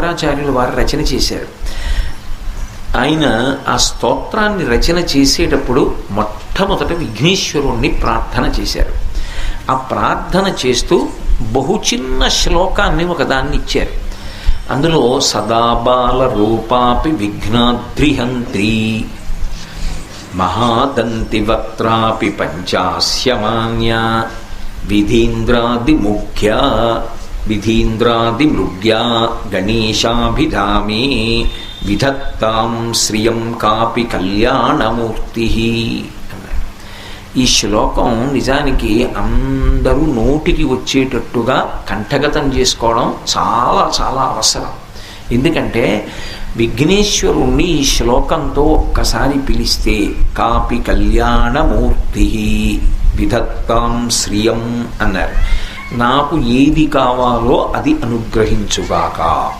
శంకరాచార్యులు వారు రచన చేశారు. ఆయన ఆ స్తోత్రాన్ని రచన చేసేటప్పుడు మొట్టమొదట విఘ్నేశ్వరుణ్ణి ప్రార్థన చేశారు. ఆ ప్రార్థన చేస్తూ బహు చిన్న శ్లోకాన్ని ఒకదాన్ని ఇచ్చారు. అందులో సదాబాల రూపాపి విఘ్నాద్రిహంత్రి మహాదంతి వక్త్రాపి పంచాస్యమాన్య విధీంద్రాదిముఖ్య విధీంద్రాదిమృగ్యా గణేశాభిధామే విధత్తాం శ్రియం కాపి కళ్యాణమూర్తి ఈ శ్లోకం నిజానికి అందరూ నోటికి వచ్చేటట్టుగా కంఠగతం చేసుకోవడం చాలా చాలా అవసరం. ఎందుకంటే విఘ్నేశ్వరుణ్ణి ఈ శ్లోకంతో ఒక్కసారి పిలిస్తే కాపి కళ్యాణమూర్తి విధత్తాం శ్రియం అన్నారు. నాకు ఏది కావాలో అది అనుగ్రహించుగాక.